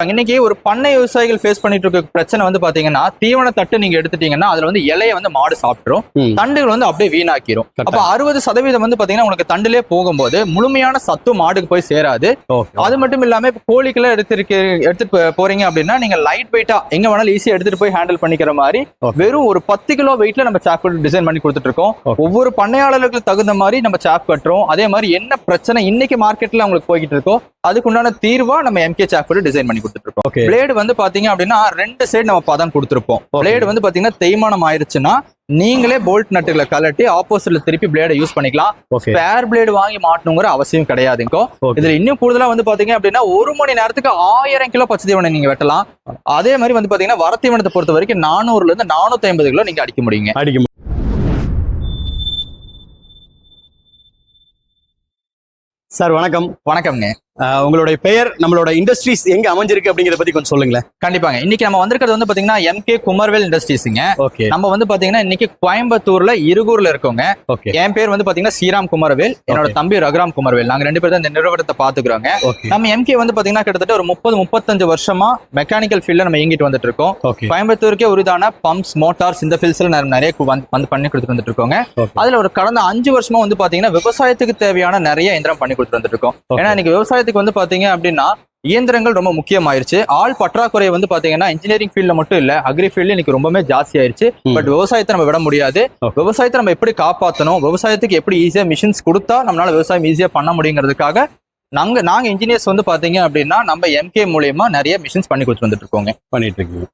இன்னைக்கு ஒரு பண்ணை விவசாயிகள் ஃபேஸ் பண்ணிட்டு இருக்க பிரச்சனை வந்து பாத்தீங்கன்னா தீவன தட்டு நீங்க எடுத்துட்டீங்கன்னா அதுல வந்து இலைய வந்து மாடு சாப்பிட்டுரும். தண்டுகள் வந்து அப்படியே வீணாக்கிரும். அப்ப அறுபது சதவீதம் வந்து பாத்தீங்கன்னா உங்களுக்கு தண்டுலே போகும்போது முழுமையான சத்து மாடுக்கு போய் சேராது அது மட்டும் இல்லாம இப்ப கோழிக்கெல்லாம் எடுத்துருக்க எடுத்துட்டு போறீங்க அப்படின்னா நீங்க லைட் வெயிட்டா எங்க வேணாலும் ஈஸியா எடுத்துட்டு போய் ஹேண்டில் பண்ணிக்கிற மாதிரி. வெறும் ஒரு பத்து கிலோ வெயிட்ல நம்ம சாப் டிசைன் பண்ணி கொடுத்துட்டு இருக்கோம். ஒவ்வொரு பண்ணையாளர்களுக்கு தகுந்த மாதிரி நம்ம சாப் கட்டுறோம் அதே மாதிரி என்ன பிரச்சனை இன்னைக்கு மார்க்கெட்ல உங்களுக்கு போய்கிட்டு இருக்கோ அதுக்குண்டான தீர்வா நம்ம எம்கே சாப் டிசைன் பண்ணி ஓகே பிளேடு வந்து பாத்தீங்க அப்படின்னா ரெண்டு சைடு நம்ம பதம் கொடுத்துருப்போம். பிளேடு வந்து பாத்தீங்கன்னா தேய்மானம் ஆயிருச்சுன்னா நீங்களே போல்ட் நட்டுகளை கலட்டி ஆப்போசிட்ல திருப்பி பிளேடை யூஸ் பண்ணிக்கலாம். ஸ்பேர் பிளேடு வாங்கி மாட்டணுங்கிற அவசியம் கிடையாதுங்கோ. இதுல இன்னும் கூடுதலா வந்து பாத்தீங்க அப்படின்னா ஒரு மணி நேரத்துக்கு ஆயிரம் கிலோ பச்சை தீவனம் நீங்க வெட்டலாம். அதே மாதிரி வந்து பாத்தீங்கன்னா வரத்தீவனத்தை பொறுத்த வரைக்கும் நானூறுல இருந்து நானூத்தி ஐம்பது கிலோ நீங்க அடிக்க முடியுங்க. அடிக்க முடியும். சார் வணக்கம். வணக்கம்ங்க. உங்களுடைய பெயர் நம்மளோட இண்டஸ்ட்ரீஸ் எங்க அமைஞ்சிருக்கு அப்படிங்கறத பத்தி கொஞ்சம் சொல்லுங்களேன். கண்டிப்பாங்க. இன்னைக்கு நம்ம வந்திருக்கிறது வந்து பாத்தீங்கன்னா எம்கே குமர்வேல் இண்டஸ்ட்ரீஸுங்க ஓகே நம்ம வந்து பாத்தீங்கன்னா இன்னைக்கு கோயம்புத்தூர்ல இருகூர்ல இருக்கோங்க. ஓகே என் பேர் வந்து பாத்தீங்கன்னா ஸ்ரீராம் குமரவேல். என்னோட. தம்பி ரகுராம் குமரவேல். நாங்க ரெண்டு பேரும் தான் இந்த நிறுவனத்தை பாத்துக்கிறோங்க நம்ம எம்கே வந்து பாத்தீங்கன்னா கிட்டத்தட்ட ஒரு முப்பது முப்பத்தஞ்சு வருஷமா மெக்கானிக்கல் ஃபீல்ட்ல நம்ம இயங்கிட்டு வந்துட்டு இருக்கோம் கோயம்புத்தூருக்கே உரிதான பம்ப்ஸ் மோட்டார்ஸ் இந்த ஃபீல்ட்ஸ்ல நிறைய கு- வந்து பண்ணி கொடுத்துட்டு வந்துட்டு இருக்கோங்க அதுல ஒரு கடந்த அஞ்சு வருஷமா வந்து பாத்தீங்கன்னா விவசாயத்துக்கு தேவையான நிறைய இயந்திரம் பண்ணி கொடுத்துட்டு வந்துட்டு இருக்கோம். ஏன்னா இன்னைக்கு விவசாயத்துக்கு வந்து பாத்தீங்க அப்படின்னா இயந்திரங்கள் ரொம்ப முக்கியமாயிருச்சு. ஆள் பற்றாக்குறை வந்து பாத்தீங்கன்னா இன்ஜினியரிங் ஃபீல்ட்ல மட்டும் இல்ல அக்ரி ஃபீல்ட்ல இன்னைக்கு ரொம்பவே ஜாஸ்தி ஆயிருச்சு. பட் விவசாயத்தை நம்ம விட முடியாது. விவசாயத்தை நம்ம எப்படி காப்பாத்தணும்? விவசாயத்துக்கு எப்படி ஈஸியா மிஷின்ஸ் கொடுத்தா நம்மளால விவசாயம் ஈஸியா பண்ண முடியுங்கிறதுக்காக நாங்க நாங்க இன்ஜினியர்ஸ் வந்து பாத்தீங்க அப்படின்னா நம்ம எம்கே மூலியமா நிறைய மிஷின்ஸ் பண்ணி கொடுத்துட்டு வந்துட்டு இருக்கோங்க. பண்ணிட்டு இருக்கீங்க.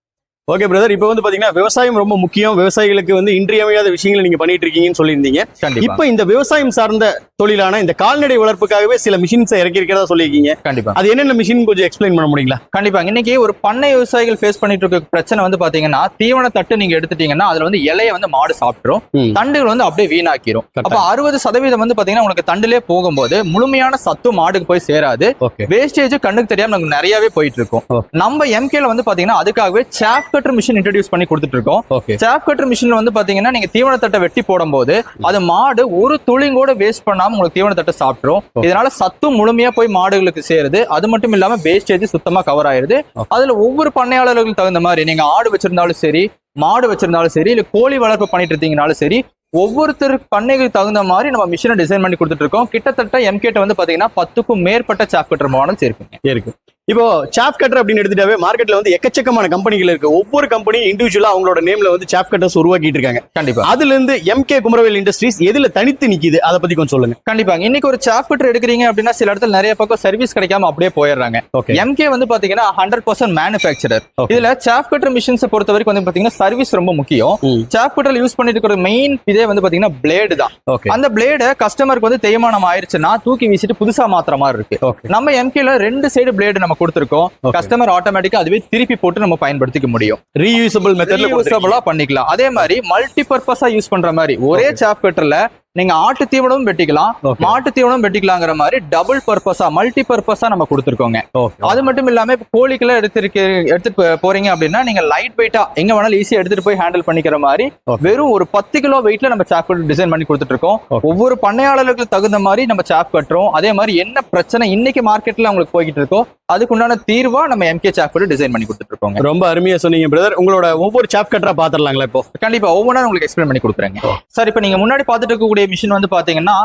ஓகே பிரதர் இப்போ வந்து பாத்தீங்கன்னா விவசாயம் ரொம்ப முக்கியம். விவசாயிகளுக்கு வந்து இன்றியமையாத விஷயங்களை நீங்க பண்ணிட்டு இருக்கீங்கன்னு சொல்லியிருந்தீங்க இப்போ இந்த விவசாயம் சார்ந்த தொழிலான இந்த கால்நடை வளர்ப்புக்காகவே சில மிஷின்ஸை இறக்கி இருக்கிறதா சொல்லியிருக்கீங்க. கண்டிப்பா. அது என்னென்ன மிஷின் கொஞ்சம் எக்ஸ்பிளைன் பண்ண முடியுங்களா? கண்டிப்பா. இன்னைக்கு ஒரு பண்ணை விவசாயிகள் ஃபேஸ் பண்ணிட்டு இருக்க பிரச்சனை வந்து பாத்தீங்கன்னா தீவன தட்டு நீங்க எடுத்துட்டீங்கன்னா அதுல வந்து இலைய வந்து மாடு சாப்பிட்டுரும். தண்டுகள் வந்து அப்படியே வீணாக்கிரும். அப்ப அறுபது சதவீதம் வந்து பாத்தீங்கன்னா உங்களுக்கு தண்டுலே போகும்போது முழுமையான சத்து மாடுக்கு போய் சேராது. வேஸ்டேஜ் கண்ணுக்கு தெரியாம நமக்கு நிறையவே போயிட்டு இருக்கும். நம்ம எம்கேல வந்து பாத்தீங்கன்னா அதுக்காகவே சாப் கட்டர் மிஷின் இன்ட்ரடியூஸ் பண்ணி கொடுத்துட்டு இருக்கோம் சாப் கட்டர் மிஷின்ல வந்து பாத்தீங்கன்னா நீங்க தீவன தட்டை வெட்டி போடும்போது அது மாடு ஒரு துளி கூட வேஸ்ட் பண்ணாம உங்களுக்கு தீவன தட்டை சாப்பிட்டுரும். இதனால சத்து முழுமையா போய் மாடுகளுக்கு சேருது. அது மட்டும் இல்லாம வேஸ்டேஜ் சுத்தமா கவர் ஆயிருது. அதுல ஒவ்வொரு பண்ணையாளர்களுக்கு தகுந்த மாதிரி நீங்க ஆடு வச்சிருந்தாலும் சரி மாடு வச்சிருந்தாலும் சரி இல்ல கோழி வளர்ப்பு பண்ணிட்டு இருந்தீங்கனாலும் சரி ஒவ்வொருத்தர் பண்ணைகளுக்கு தகுந்த மாதிரி நம்ம மிஷினை டிசைன் பண்ணி கொடுத்துட்டு இருக்கோம் கிட்டத்தட்ட எம்கேட்ட வந்து பாத்தீங்கன்னா பத்துக்கும் மேற்பட்ட சாப் கட்டர் மாடல்ஸ் இருக்குங்க இருக்கு. இப்போ சாப் கட்டர் அப்படின்னு எடுத்துட்டாவே மார்க்கெட்ல வந்து எக்கச்சக்கமான கம்பெனிகள் இருக்கு. ஒவ்வொரு கம்பெனியும் இண்டிவிஜுவலா அவங்களோட நேம்ல வந்து சாப் கட்டர்ஸ் உருவாக்கிட்டு இருக்காங்க. கண்டிப்பா. அதுல இருந்து எம்கே குமரவேல் இண்டஸ்ட்ரீஸ் எதுல தனித்து நிக்குது? அதை பத்தி கொஞ்சம் சொல்லுங்க. கண்டிப்பாங்க இன்னைக்கு ஒரு சாப் கட்டர் எடுக்கிறீங்க அப்படின்னா சில இடத்துல நிறைய பக்கம் சர்வீஸ் கிடைக்காம அப்படியே போயிடுறாங்க. ஓகே எம்கே வந்து பாத்தீங்கன்னா ஹண்ட்ரட் பர்சன்ட் மேனுஃபேக்சரர் Okay. இதுல சாப் கட்டர் மிஷின்ஸை பொறுத்த வரைக்கும் வந்து பாத்தீங்கன்னா சர்வீஸ் ரொம்ப முக்கியம். சாப் கட்டர் யூஸ் பண்ணிட்டு இருக்கிற மெயின் இதே வந்து பாத்தீங்கன்னா பிளேடு தான். அந்த பிளேடு கஸ்டமருக்கு வந்து தேய்மானம் ஆயிருச்சுன்னா தூக்கி வீசிட்டு புதுசா மாத்துற மாதிரி இருக்கு. நம்ம எம்கேல ரெண்டு சைடு பிளேடு நம்ம கொடுத்துருக்கோம். Okay. கஸ்டமர் ஆட்டோமேட்டிக்கா அதுவே திருப்பி போட்டு நம்ம பயன்படுத்திக்க முடியும். ரீயூசபிள் மெத்தட்ல யூசபிளா பண்ணிக்கலாம். அதே மாதிரி மல்டி பர்பஸா யூஸ் பண்ற மாதிரி. ஒரே சாப் கட்டர்ல நீங்க ஆட்டு தீவனமும் வெட்டிக்கலாம் மாட்டு தீவனம் வெட்டிக்கலாங்கிற மாதிரி டபுள் பர்பஸா மல்டி பர்பஸா நம்ம கொடுத்துருக்கோங்க. அது மட்டும் இல்லாம இப்ப கோழிக்கெல்லாம் எடுத்துருக்கு எடுத்துட்டு போறீங்க அப்படின்னா நீங்க லைட் வெயிட்டா எங்க வேணாலும் ஈஸியா எடுத்துட்டு போய் ஹேண்டில் பண்ணிக்கிற மாதிரி. வெறும் ஒரு பத்து கிலோ வெயிட்ல நம்ம சாப் டிசைன் பண்ணி கொடுத்துட்டு இருக்கோம். ஒவ்வொரு பண்ணையாளர்களுக்கு தகுந்த மாதிரி நம்ம சாப் கட்டுறோம். அதே மாதிரி என்ன பிரச்சனை இன்னைக்கு மார்க்கெட்ல உங்களுக்கு போய்கிட்டு இருக்கோ அதுக்குண்டான தீர்வா நம்ம எம்கே சாப் டிசைன் பண்ணி கொடுத்துட்டு இருக்கோங்க ரொம்ப அருமையா சொன்னீங்க பிரதர் உங்களோட ஒவ்வொரு சாப் கட்டரா பாத்திரலாங்களா இப்போ? கண்டிப்பா ஒவ்வொன்றா உங்களுக்கு எக்ஸ்பிளைன் பண்ணி கொடுக்குறேங்க. சார் இப்போ நீங்க முன்னாடி பார்த்துட்டு இருக்கக்கூடிய மிஷின் வந்து பாத்தீங்கன்னா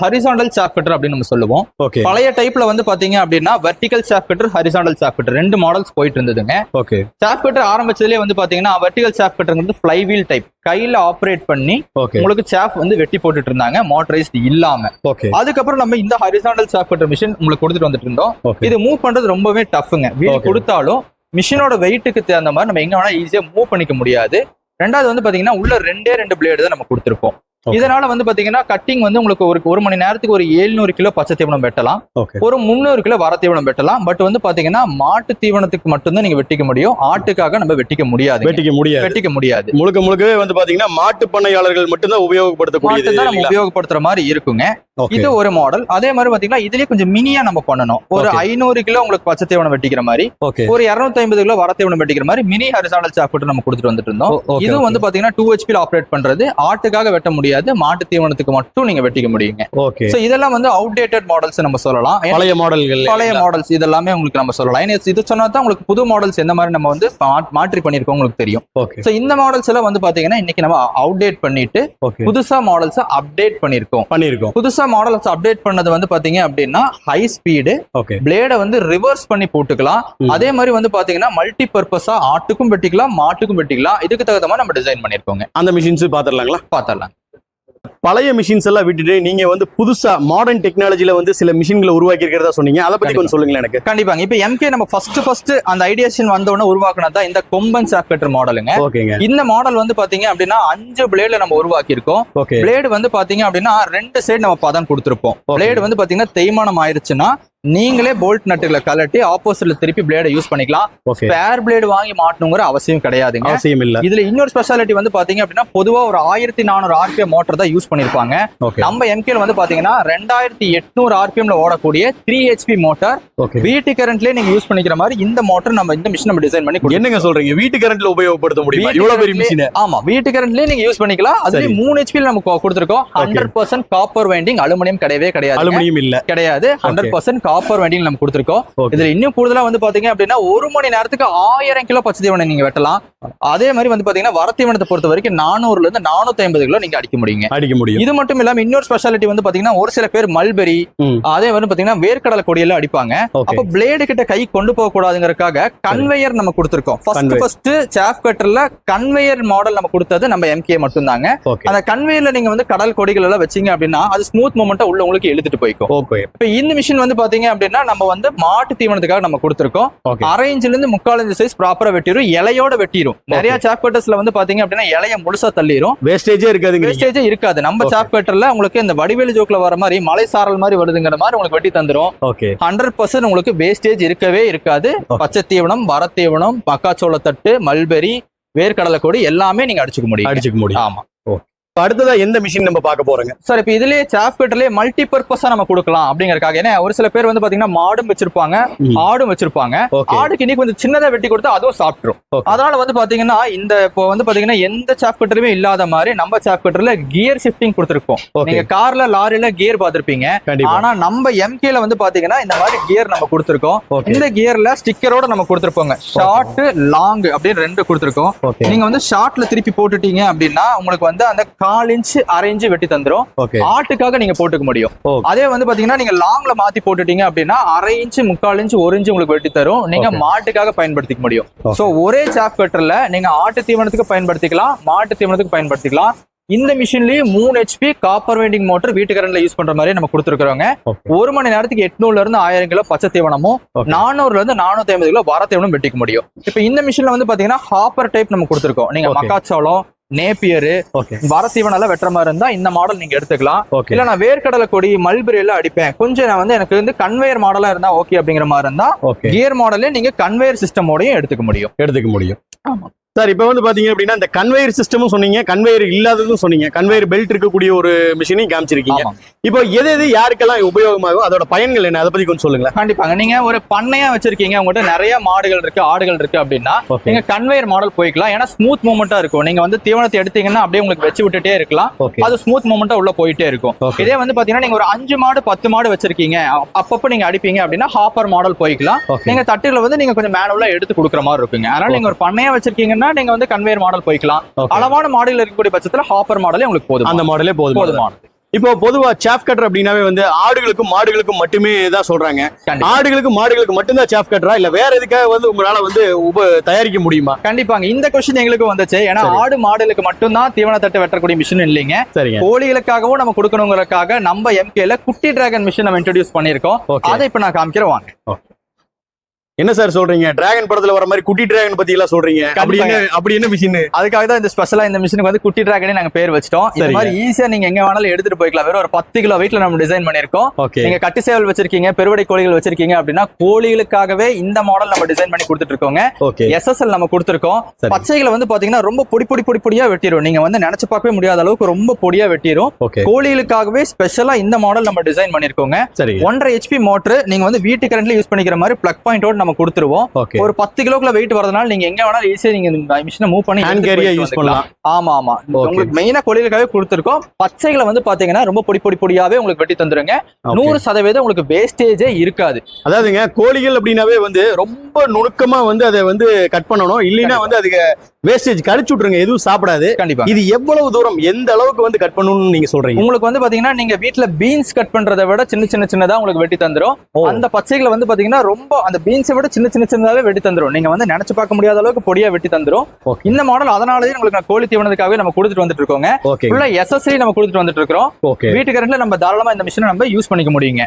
ஹரிசாண்டல் சாப் கட்டர் அப்படின்னு நம்ம சொல்லுவோம். ஓகே பழைய டைப்ல வந்து பாத்தீங்க அப்படின்னா vertical chaff cutter horizontal chaff cutter ரெண்டு மாடல்ஸ் போயிட்டு இருந்ததுங்க. ஓகே சாப் கட்டர் ஆரம்பிச்சதுலேயே வந்து பாத்தீங்கன்னா vertical chaff cutter flywheel type கையில ஆப்ரேட் பண்ணி உங்களுக்கு சாப் வந்து வெட்டி போட்டுட்டு இருந்தாங்க. மோட்டரைஸ்டு இல்லாம. ஓகே அதுக்கப்புறம் நம்ம இந்த ஹரிசாண்டல் சாப் கட்டர் மிஷின் உங்களுக்கு கொடுத்துட்டு வந்துட்டு இருந்தோம். இது மூவ் பண்றது ரொம்பவே டஃப்ங்க வீல் Okay. கொடுத்தாலும் மிஷினோட வெயிட்டுக்கு தகுந்த மாதிரி நம்ம எங்க வேணா ஈஸியா மூவ் பண்ணிக்க முடியாது. ரெண்டாவது வந்து பாத்தீங்கன்னா உள்ள ரெண்டே ரெண்டு பிளேடு தான் நம்ம கொடுத்துருப்போம். இதனால வந்து பாத்தீங்கன்னா கட்டிங் வந்து உங்களுக்கு ஒரு ஒரு மணி நேரத்துக்கு ஒரு 700 கிலோ பச்சை தீவனம் வெட்டலாம். ஒரு முந்நூறு கிலோ வர தீவனம் வெட்டலாம். பட் வந்து பாத்தீங்கன்னா மாட்டு தீவனத்துக்கு மட்டும்தான் நீங்க வெட்டிக்க முடியும். ஆட்டுக்காக நம்ம வெட்டிக்க முடியாது. வெட்டிக்க முடியாது. வெட்டிக்க முடியாது. முழுக்க முழுக்கவே வந்து பாத்தீங்கன்னா மாட்டு பண்ணையாளர்கள் மட்டும்தான் இல்லைங்களா? உபயோகப்படுத்துற மாதிரி இருக்குங்க. இது ஒரு மாடல் அதே மாதிரி பாத்தீங்கன்னா இதுலயே கொஞ்சம் மினியா நம்ம பண்ணணும். ஒரு. ஐநூறு கிலோ உங்களுக்கு பச்சை தீவனம் வெட்டிக்கிற மாதிரி ஒரு 250 ஐம்பது கிலோ வர தீவனம் வெட்டிக்கிற மாதிரி மினி ஹரிசானல் சாப்பிட்டு நம்ம கொடுத்துட்டு வந்துட்டு இருந்தோம். இது வந்து பாத்தீங்கன்னா டூ ஹெச்பியில் ஆப்ரேட் பண்றது. ஆட்டுக்காக வெட்ட முடியாது மாட்டு தீவனத்துக்கு மட்டும் நீங்க வெட்டிக்க முடியுங்க. சோ இதெல்லாம் வந்து அவுடேட்டட் மாடல்ஸ் நம்ம சொல்லலாம். பழைய மாடல்கள் பழைய மாடல்ஸ் இதெல்லாமே உங்களுக்கு நம்ம சொல்லலாம். ஏன்னா இது சொன்னா தான் உங்களுக்கு புது மாடல்ஸ் எந்த மாதிரி நம்ம வந்து மாற்றி பண்ணிருக்கோம் உங்களுக்கு தெரியும். சோ இந்த மாடல்ஸ் எல்லாம் வந்து பாத்தீங்கன்னா இன்னைக்கு நம்ம அவுடேட் பண்ணிட்டு புதுசா மாடல்ஸ் அப்டேட் பண்ணிருக்கோம் பண்ணிருக்கோம் புதுசா மாடல்ஸ் அப்டேட் பண்ணது வந்து பாத்தீங்க அப்படின்னா ஹை ஸ்பீடு ஓகே பிளேடை வந்து ரிவர்ஸ் பண்ணி போட்டுக்கலாம். அதே மாதிரி வந்து பாத்தீங்கன்னா மல்டி பர்பஸா ஆட்டுக்கும் வெட்டிக்கலாம் மாட்டுக்கும் வெட்டிக்கலாம். இதுக்கு தகுந்த மாதிரி நம்ம டிசைன் பண்ணிருக்கோங்க. அந்த மிஷின்ஸ் பாத்துடலாங்களா பாத்திரலாம் பழைய மிஷின்ஸ் எல்லாம் விட்டுட்டு நீங்க வந்து புதுசா மாடர்ன் டெக்னாலஜில வந்து சில மிஷின்களை உருவாக்கி இருக்கிறதா சொன்னீங்க. அதை பத்தி கொஞ்சம் சொல்லுங்களேன் எனக்கு. கண்டிப்பாங்க. இப்ப எம்கே நம்ம ஃபர்ஸ்ட் ஃபர்ஸ்ட் அந்த ஐடியேஷன் வந்தோடனே உருவாக்குனது இந்த கொம்பன் சாப்கட்டர் மாடலுங்க ஓகேங்க. இந்த மாடல் வந்து பாத்தீங்க அப்படின்னா அஞ்சு பிளேட்ல நம்ம உருவாக்கி இருக்கோம் பிளேடு வந்து பாத்தீங்க அப்படின்னா ரெண்டு சைடு நம்ம பதம் கொடுத்துருப்போம். பிளேடு வந்து பாத்தீங்கன்னா தேய்மானம் ஆயிருச்சுன்னா நீங்களே போல்ட் நட்டுகளை கலட்டி ஆப்போசிட்ல திருப்பி பிளேடை யூஸ் பண்ணிக்கலாம். ஸ்பேர் பிளேடு வாங்கி மாட்டணுங்கிற அவசியம் கிடையாதுங்க. அவசியம் இல்ல. இதுல இன்னொரு ஸ்பெஷாலிட்டி வந்து பாத்தீங்க அப்படின்னா பொதுவா ஒரு ஆயிரத்தி நானூறு ஆர்பிஎம் மோட்டர் தான் யூஸ் பண்ணிருப்பாங்க. நம்ம எம்கேல வந்து பாத்தீங்கன்னா ரெண்டாயிரத்தி எட்நூறு ஆர்பிஎம்ல ஓடக்கூடிய த்ரீ ஹெச்பி மோட்டார் வீட்டு கரண்ட்லயே நீங்க யூஸ் பண்ணிக்கிற மாதிரி இந்த மோட்டர் நம்ம இந்த மிஷின் நம்ம டிசைன் பண்ணி. என்னங்க சொல்றீங்க? வீட்டு கரண்ட்ல உபயோகப்படுத்த முடியுமா? இவ்வளவு பெரிய currentலயே- மிஷின் ஆமா வீட்டு கரண்ட்லயே நீங்க யூஸ் பண்ணிக்கலாம். சரி. மூணு ஹெச்பி நம்ம கொடுத்திருக்கோம். Hundred percent copper winding aluminium கிடையவே கிடையாது. அலுமினியம் இல்ல. கிடையாது. ஹண்ட்ரட் பர்சன்ட் காப்பர் வைண்டிங் நம்ம கொடுத்திருக்கோம். இதுல இன்னும் கூடுதலா வந்து பாத்தீங்க அப்படின்னா ஒரு மணி நேரத்துக்கு ஆயிரம் கிலோ பச்சை தீவனம் நீங்க வெட்டலாம். அதே மாதிரி வந்து பாத்தீங்கன்னா வர தீவனத்தை பொறுத்த வரைக்கும் நானூறுல இருந்து நானூத்தி ஐம்பது கிலோ நீங்க அடிக்க முடியுங்க. அடிக்க முடியும். இது மட்டும் இல்லாம இன்னொரு ஸ்பெஷாலிட்டி வந்து பாத்தீங்கன்னா ஒரு சில பேர் மல்பெரி. அதே வந்து பாத்தீங்கன்னா வேர்க்கடலை கொடியெல்லாம் அடிப்பாங்க. அப்ப பிளேடு கிட்ட கை கொண்டு போக கூடாதுங்கறதுக்காக கன்வேயர் நம்ம கொடுத்திருக்கோம். ஃபர்ஸ்ட். ஃபர்ஸ்ட் சாஃப் கட்டர்ல கன்வேயர் மாடல் நம்ம கொடுத்தது நம்ம எம்கே மட்டும் தாங்க அந்த கன்வேயர்ல நீங்க வந்து கடல் கொடிகள் எல்லாம் வச்சீங்க அப்படின்னா அது ஸ்மூத் மூமெண்டா உள்ள உங்களுக்கு இழுத்துட்டு போய்க்கும். இப்ப இந்த மிஷின் வந்து பாத்தீங்க அப்படின்னா நம்ம வந்து மாட்டு தீவனத்துக்காக நம்ம கொடுத்திருக்கோம். அரை இன்ச்ல இருந்து முக்கால் இன்ச் சைஸ் ப்ராப்பரா வெட்டிரும் இலையோட வெட்டிரும். நிறைய சாப் கட்டர்ஸ்ல வந்து பாத்தீங்க அப்படின்னா இலைய முழுசா தள்ளிரும். வேஸ்டேஜே இருக்காதுங்க வேஸ்டேஜே இருக்காது. நம்ம Okay. சாப் கட்டர்ல உங்களுக்கு இந்த வடிவேலு ஜோக்ல வர மாதிரி மலை சாரல் மாதிரி வருதுங்கிற மாதிரி உங்களுக்கு வெட்டி தந்துரும். ஹண்ட்ரட் பர்சன்ட் உங்களுக்கு வேஸ்டேஜ் இருக்கவே இருக்காது. பச்சை தீவனம் வர தீவனம் மக்காச்சோள தட்டு மல்பெரி வேர்க்கடலை கொடி எல்லாமே நீங்க அடிச்சுக்க முடியும். அடிச்சுக்க முடியும். ஆமா. அடுத்ததா எந்த மிஷின் நம்ம பார்க்க போறோங்க? சார் இப்ப இதுலயே சாப் கட்டர்லயே மல்டி பர்பஸா நம்ம கொடுக்கலாம் அப்படிங்கறக்காக ஏன்னா ஒரு சில பேர் வந்து பாத்தீங்கன்னா மாடும் வச்சிருப்பாங்க. ஆடும் வச்சிருப்பாங்க. ஆடுக்கு இன்னைக்கு கொஞ்சம் சின்னதா வெட்டி கொடுத்தா அதுவும் சாப்பிட்டுரும். அதனால வந்து பாத்தீங்கன்னா இந்த இப்போ வந்து பாத்தீங்கன்னா எந்த கட்டருமே இல்லாத மாதிரி நம்ம கட்டர்ல கியர் ஷிஃப்டிங் கொடுத்திருப்போம். ஓகே நீங்க கார்ல லாரில கியர் பார்த்திருப்பீங்க. கண்டிப்பா. ஆனா நம்ம எம்கேல வந்து பாத்தீங்கன்னா இந்த மாதிரி கியர் நம்ம கொடுத்திருக்கோம். இந்த கியர்ல ஸ்டிக்கரோட நம்ம கொடுத்திருப்போங்க. ஷார்ட் லாங் அப்படின்னு ரெண்டு கொடுத்திருக்கோம். நீங்க வந்து ஷார்ட்ல திருப்பி போட்டுட்டீங்க அப்படின்னா உங்களுக்கு வந்து அந்த கால் இன்ச் அரை இன்ச் வெட்டி தந்துரும் ஆட்டுக்காக நீங்க போட்டுக்க முடியும். அதே வந்து பாத்தீங்கன்னா நீங்க லாங்ல மாத்தி போட்டுட்டீங்க அப்படின்னா அரை இன்ச் முக்கால் இன்ச் ஒரு இன்ச் உங்களுக்கு வெட்டி தரும் நீங்க. மாட்டுக்காக பயன்படுத்திக்க முடியும். சோ ஒரே சாப் கட்டர்ல நீங்க ஆட்டு தீவனத்துக்கு பயன்படுத்திக்கலாம் மாட்டு தீவனத்துக்கு பயன்படுத்திக்கலாம் இந்த மிஷின்லயே மூணு ஹெச்பி காப்பர் வெண்டிங் மோட்டர் வீட்டு கரண்ட்ல யூஸ் பண்ற மாதிரி நம்ம கொடுத்துருக்கோங்க ஒரு மணி நேரத்துக்கு எட்நூறுல இருந்து ஆயிரம் கிலோ பச்சை தீவனமும். நானூறுல இருந்து நானூத்தி ஐம்பது கிலோ வர தீவனம் வெட்டிக்க முடியும் இப்ப இந்த மிஷின்ல வந்து பாத்தீங்கன்னா ஹாப்பர் டைப் நம்ம கொடுத்துருக்கோம் நீங்க. மக்காச்சோளம் நேப்பியர் ஓகே வர தீவனம் எல்லாம் வெட்டுற மாதிரி இருந்தா இந்த மாடல் நீங்க எடுத்துக்கலாம். ஓகே இல்ல நான் வேர்க்கடலை கொடி மல்பெரி எல்லாம் அடிப்பேன். கொஞ்சம் நான் வந்து எனக்கு வந்து கன்வேயர் மாடலா இருந்தா ஓகே அப்படிங்கிற மாதிரி இருந்தா கியர் மாடலே நீங்க கன்வேயர் சிஸ்டமோடயும் எடுத்துக்க முடியும். எடுத்துக்க முடியும். ஆமா. சார் இப்போ வந்து பாத்தீங்க அப்படின்னா இந்த கன்வேயர் சிஸ்டமும் சொன்னீங்க கன்வேயர் இல்லாததும் சொன்னீங்க. கன்வேயர் பெல்ட் இருக்கக்கூடிய ஒரு மிஷினையும் காமிச்சிருக்கீங்க. இப்போ எது எது யாருக்கெல்லாம் உபயோகமாகும் அதோட பயன்கள் என்ன? அதை பத்தி கொஞ்சம் சொல்லுங்களேன். கண்டிப்பாங்க. நீங்க ஒரு பண்ணையா வச்சிருக்கீங்க உங்ககிட்ட நிறைய மாடுகள் இருக்கு ஆடுகள் இருக்கு அப்படின்னா நீங்க கன்வேயர் மாடல் போய்க்கலாம். ஏன்னா ஸ்மூத் மூமெண்டா இருக்கும். நீங்க வந்து தீவனத்தை எடுத்தீங்கன்னா அப்படியே உங்களுக்கு வச்சு விட்டுட்டே இருக்கலாம். அது ஸ்மூத் மூமெண்டா உள்ள போயிட்டே இருக்கும். இதே வந்து பாத்தீங்கன்னா நீங்க ஒரு அஞ்சு மாடு பத்து மாடு வச்சிருக்கீங்க. அப்பப்ப நீங்க அடிப்பீங்க அப்படின்னா ஹாப்பர் மாடல் போய்க்கலாம். நீங்க தட்டுல வந்து நீங்க கொஞ்சம் மேனுவலா எடுத்து கொடுக்குற மாதிரி இருக்குங்க. அதனால நீங்க ஒரு பண்ணையா வச்சிருக்கீங்கன்னா நீங்க வந்து கன்வேயர் மாடல் போய்க்கலாம். அளவான மாடல் இருக்கக்கூடிய பட்சத்துல ஹாப்பர் மாடலே உங்களுக்கு போதும்? அந்த மாடலே போதும்? போதுமானது. இப்போ பொதுவா சாஃப் கட்டர் அப்படின்னாவே வந்து ஆடுகளுக்கும் மாடுகளுக்கும் மட்டுமே தான் சொல்றாங்க. கண்டிப்பா. ஆடுகளுக்கு மாடுகளுக்கு மட்டும்தான் சாஃப் கட்டரா இல்ல வேற எதுக்காக வந்து உங்களால வந்து உப தயாரிக்க முடியுமா? கண்டிப்பாங்க. இந்த கொஸ்டின் எங்களுக்கு வந்துச்சு. ஏன்னா. ஆடு மாடுகளுக்கு மட்டும்தான் தீவன தட்டு வெட்டக்கூடிய மிஷின் இல்லைங்க. கோழிகளுக்காகவும் நம்ம கொடுக்கணுங்கிறதுக்காக நம்ம எம்கேல குட்டி டிராகன் மிஷின் நம்ம இன்ட்ரடியூஸ் பண்ணிருக்கோம் அதை இப்ப நான் காமிக்கிறேன். வாங்க. என்ன சார் சொல்றீங்க? டிராகன் படத்துல வர மாதிரி குட்டி டிராகன் பத்தி எல்லாம் சொல்றீங்க அப்படி என்ன அப்படி என்ன மிஷின் அதுக்காக தான் இந்த ஸ்பெஷலா இந்த மிஷினுக்கு வந்து குட்டி டிராகனே நாங்க பேர் வச்சிட்டோம். இந்த. மாதிரி ஈஸியா நீங்க எங்க வேணாலும் எடுத்துட்டு போய்க்கலாம். வெறும் ஒரு பத்து கிலோ வெயிட்ல நம்ம டிசைன் பண்ணிருக்கோம் நீங்க கட்டு சேவல் வச்சிருக்கீங்க பெருவடை கோழிகள் வச்சிருக்கீங்க அப்படின்னா கோழிகளுக்காகவே இந்த மாடல் நம்ம டிசைன் பண்ணி கொடுத்துட்டு இருக்கோங்க. எஸ்எஸ்எல் நம்ம கொடுத்துருக்கோம். பச்சைகளை வந்து பாத்தீங்கன்னா ரொம்ப பொடி பொடி பொடி பொடியா வெட்டிரும். நீங்க வந்து நினைச்சு பார்க்கவே முடியாத அளவுக்கு ரொம்ப பொடியா வெட்டிரும். ஓகே கோழிகளுக்காகவே ஸ்பெஷலா இந்த மாடல் நம்ம டிசைன் பண்ணிருக்கோங்க ஒன்றரை ஹெச்பி மோட்டர் நீங்க வந்து வீட்டு கரண்ட்ல யூஸ் பண்ணிக்கிற மாதிரி பிளக் பாயிண்டோட நம்ம கொடுத்துருவோம். ஒரு பத்து கிலோக்குள்ள வெயிட் வரதுனால நீங்க எங்க வேணாலும் ஈஸியா நீங்க இந்த மிஷினை மூவ் பண்ணி ஹேண்ட் கேரியா யூஸ். பண்ணலாம். ஆமா ஆமா. உங்களுக்கு மெயினா கோழிகளுக்காகவே கொடுத்துருக்கோம். பச்சைகளை வந்து பாத்தீங்கன்னா ரொம்ப பொடி பொடி பொடியாவே உங்களுக்கு வெட்டி தந்துருங்க. நூறு சதவீதம் உங்களுக்கு வேஸ்டேஜே இருக்காது. அதாவதுங்க கோழிகள் அப்படின்னாவே வந்து ரொம்ப நுணுக்கமா வந்து அதை வந்து கட் பண்ணணும். இல்லைன்னா வந்து அதுக்கு வேஸ்டேஜ் கழிச்சு விட்டுருங்க எதுவும் சாப்பிடாது. கண்டிப்பா. இது எவ்வளவு தூரம் எந்த அளவுக்கு வந்து கட் பண்ணணும்னு நீங்க சொல்றீங்க? உங்களுக்கு வந்து பாத்தீங்கன்னா நீங்க வீட்ல பீன்ஸ் கட் பண்றதை விட சின்ன சின்ன சின்னதா உங்களுக்கு வெட்டி தந்துரும். அந்த பச்சைகளை வந்து பாத்தீங்கன்னா ரொம்ப அந்த பீன்ஸை விட சின்ன சின்ன சின்னதாவே வெட்டி தந்துரும். நீங்க வந்து நினைச்சு பார்க்க முடியாத அளவுக்கு பொடியா வெட்டி தந்துரும். இந்த மாடல் அதனாலயே உங்களுக்கு கோழி தீவனத்துக்காகவே நம்ம கொடுத்துட்டு வந்துட்டு இருக்கோங்க. ஃபுல்லா எஸ்எஸ்ஐ நம்ம கொடுத்துட்டு வந்துட்டு இருக்கோம் ஓகே வீட்டு கரண்ட்ல நம்ம தாராளமா இந்த மிஷினை நம்ம யூஸ் பண்ணிக்க முடியுங்க.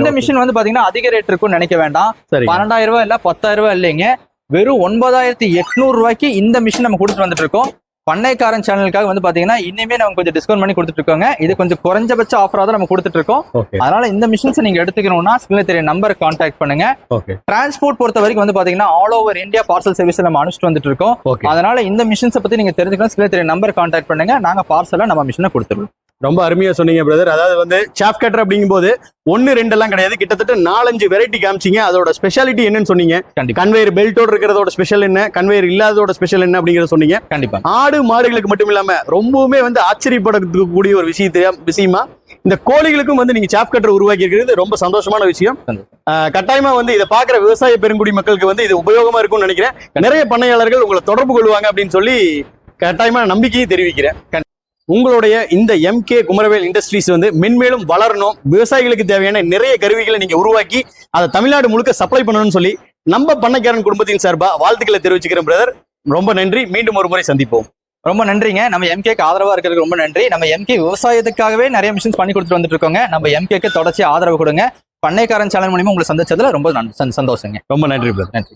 இந்த மிஷின் வந்து பாத்தீங்கன்னா அதிக ரேட் இருக்கும்னு நினைக்க வேண்டாம். பன்னெண்டாயிரம் ரூபாய் இல்ல பத்தாயிரம் ரூபாய் இல்லைங்க. வெறும் ஒன்பதாயிரத்தி எட்நூறு ரூபாய்க்கு இந்த மிஷின் நம்ம கொடுத்துட்டு வந்துட்டு இருக்கோம். பண்ணைக்காரன் சேனலுக்காக வந்து பாத்தீங்கன்னா இனிமே நம்ம கொஞ்சம் டிஸ்கவுண்ட் பண்ணி கொடுத்துட்டு இருக்கோங்க. இது கொஞ்சம் குறைஞ்சபட்ச ஆஃபரா தான் நம்ம கொடுத்துட்டு இருக்கோம். அதனால இந்த மிஷின்ஸ் நீங்க எடுத்துக்கணும்னா ஸ்கிரீன்ல தெரிய நம்பர் கான்டாக்ட் பண்ணுங்க. டிரான்ஸ்போர்ட் பொறுத்த வரைக்கும் வந்து பாத்தீங்கன்னா all over India parcel service நம்ம அனுப்பிச்சிட்டு வந்துட்டு இருக்கோம். அதனால இந்த மிஷின்ஸை பத்தி நீங்க தெரிஞ்சுக்கலாம் ஸ்கிரீன்ல தெரிய நம்பர் கான்டாக்ட் பண்ணுங்க. நாங்க பார்சலா நம்ம மிஷினை கொடுத்துருவோம் ரொம்ப அருமையா சொன்னீங்க பிரதர் அதாவது வந்து சாப் கட்டர் அப்படிங்கும்போது ஒன்னு ரெண்டு எல்லாம் கிடையாது. கிட்டத்தட்ட நாலஞ்சு வெரைட்டி காமிச்சீங்க. அதோட ஸ்பெஷாலிட்டி என்னன்னு சொன்னீங்க. கன்வேயர் பெல்ட்டோட இருக்கிறதோட ஸ்பெஷல் என்ன? கன்வேயர் இல்லாததோட ஸ்பெஷல் என்ன அப்படிங்கறத சொன்னீங்க. கண்டிப்பா. ஆடு மாடுகளுக்கு மட்டும் இல்லாம ரொம்பவுமே வந்து ஆச்சரியப்படக்கூடிய ஒரு விஷயத்தையா விஷயமா இந்த கோழிகளுக்கும் வந்து நீங்க சாப் கட்டர் உருவாக்கி இருக்கிறது ரொம்ப சந்தோஷமான விஷயம். கட்டாயமா வந்து இதை பாக்குற விவசாய பெருங்குடி மக்களுக்கு வந்து இது உபயோகமா இருக்கும்னு நினைக்கிறேன். நிறைய பண்ணையாளர்கள் உங்களை தொடர்பு கொள்வாங்க அப்படின்னு சொல்லி கட்டாயமா நம்பிக்கையை தெரிவிக்கிறேன். உங்களுடைய இந்த எம்கே குமரவேல் இண்டஸ்ட்ரீஸ் வந்து மென்மேலும் வளரணும். விவசாயிகளுக்கு தேவையான நிறைய கருவிகளை நீங்க உருவாக்கி அதை தமிழ்நாடு முழுக்க சப்ளை பண்ணணும்னு சொல்லி நம்ம பண்ணைக்காரன் குடும்பத்தின் சார்பா வாழ்த்துக்களை தெரிவிச்சுக்கிறேன் பிரதர் ரொம்ப நன்றி. மீண்டும் ஒரு முறை சந்திப்போம். ரொம்ப நன்றிங்க. நம்ம எம்கேக்கு ஆதரவா இருக்கிறதுக்கு ரொம்ப நன்றி. நம்ம எம்கே விவசாயத்துக்காகவே நிறைய மிஷின்ஸ் பண்ணி கொடுத்துட்டு வந்துட்டு இருக்கோங்க. நம்ம எம்கேக்கு தொடர்ச்சி ஆதரவு கொடுங்க. பண்ணைக்காரன் சேனல் மூலியமா உங்களை சந்திச்சதுல ரொம்ப சந்தோஷங்க. ரொம்ப நன்றி பிரதர் நன்றி.